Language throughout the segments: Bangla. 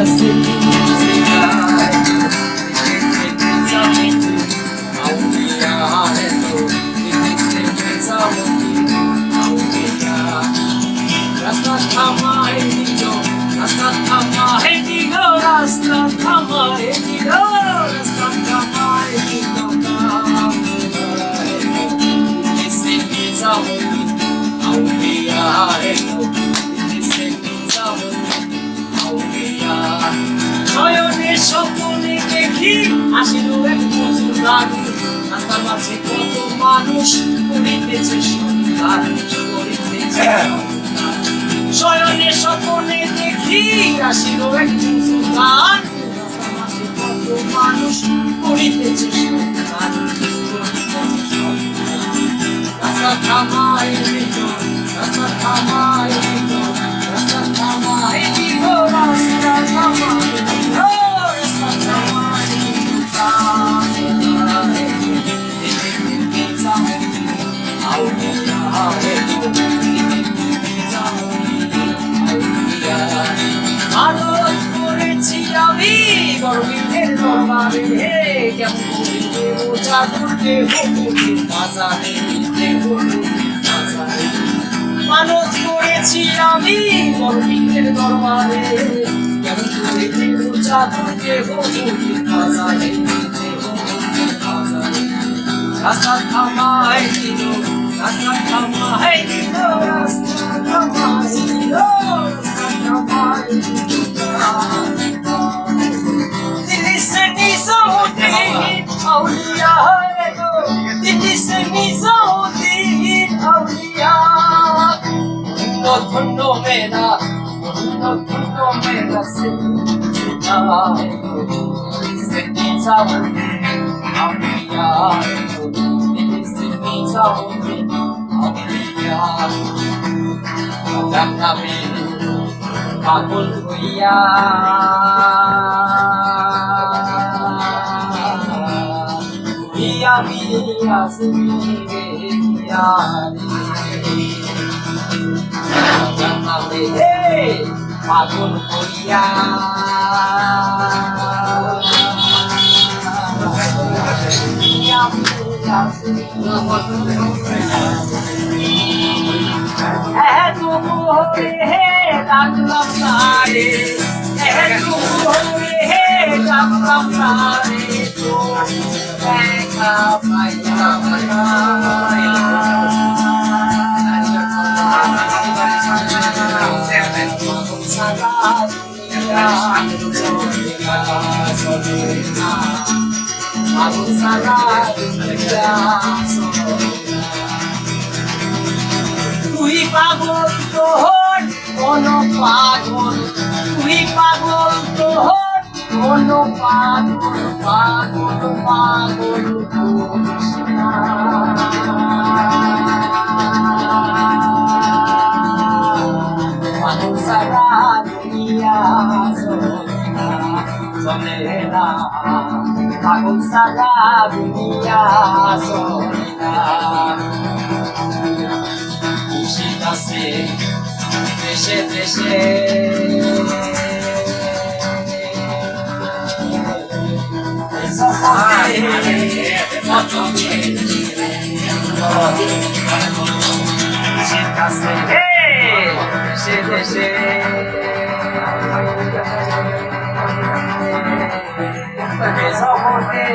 assim. স্বপ্নে দেখি আসিল এক মাঝে কত মানুষ করিতেছে সন্ধান করিতেছে। শয়নের স্বপ্নে দেখি আসিল এক বছর গান রাস্তার মাঝে কত মানুষ করিতেছে সন্ধান। রাস্তা থামায় রাস্তা থামায় মানত করেছি আমি গরমিনের দরবারে কেমন করিতে বোঝা করতে হকুকে বাজারে নিতে হকুকে বাজারে রাস্তা থামাই দিল রাস্তা থামাই দিল রাস্তা ধন্য মেধা ধন্য ধন্য মেধা সে চুনায় সে নিজাও আমি আর সে নিজাও আমি আর জানাবে পাগল হইয়া। হইয়া বিয়া সে বিয়া পাগল হইয়া। আমি এত হে লাগলাম তারে হে লাগলাম তারে তুই পাগল তোর কোন পাগল। তুই পাগল তোর কোন পাগল পাগল পাগল bagunza la agonía soledad. Usítase, treche, treche. Ay, madre, moto, Usítase, treche, treche. জগতে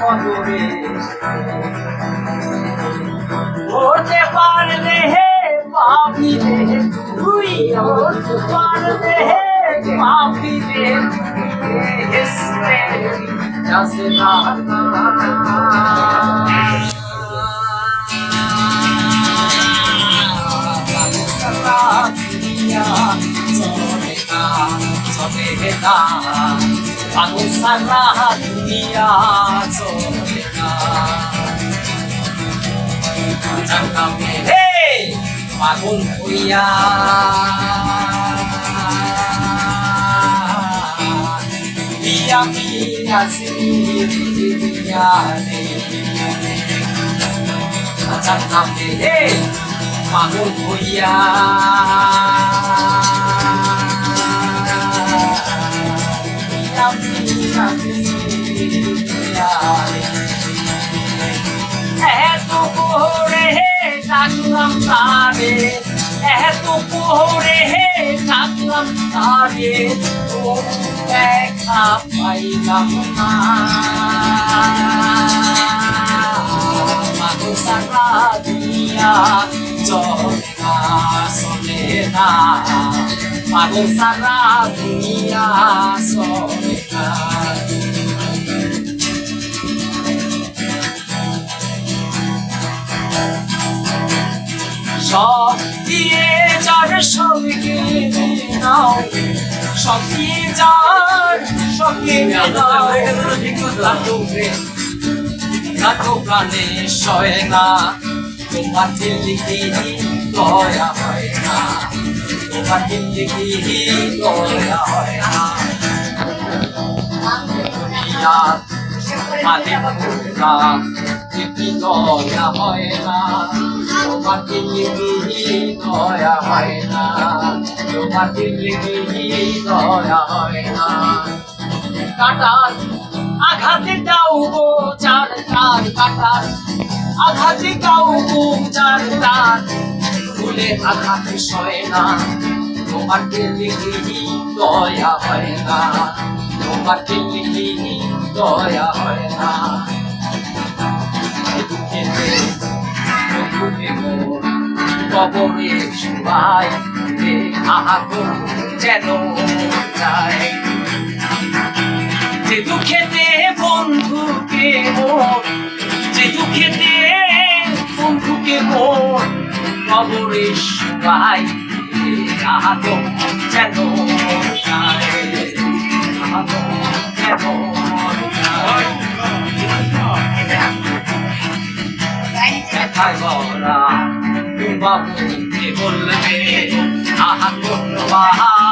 মধুরে ওতে পারলে হে পাপি রে তুই ওতে পারলে হে পাপি রে হেসতে যাসে না Aku salah dunia Hei Bangun kuya Dia dia sendiri dia Jangan kami Hei Bangun kuya এত পরে হে থাকলাম তারে তো দেখা পাইলাম না। সারা দুনিয়া না। সব দিয়ে যার লাটু প্রাণে সয় না, তোমার দিল্লি দয়া হয় না? তোমার দিল্লি দয়া হয় না? মাঝে দয়া হয় না। তোমার দিল্লি দয়া হয় না তোমার দিল্লি দয়া হয় না কাটার আঘাতে দাও গো চার তার কাটার আঘাতে দাও গো চার তার ভুলে আঘাতে সয় না তোমার দিল্লি দয়া হয় না তোমার দিল্লি দয়া হয় না মোর কবরে সবাই যেন যে দুঃখেতে বন্ধুকে মোর যে দুঃখেতে বন্ধুকে মোর কবরে সবাই আহাত যেন বাবুকে বলবে আহা কোন বাবুকে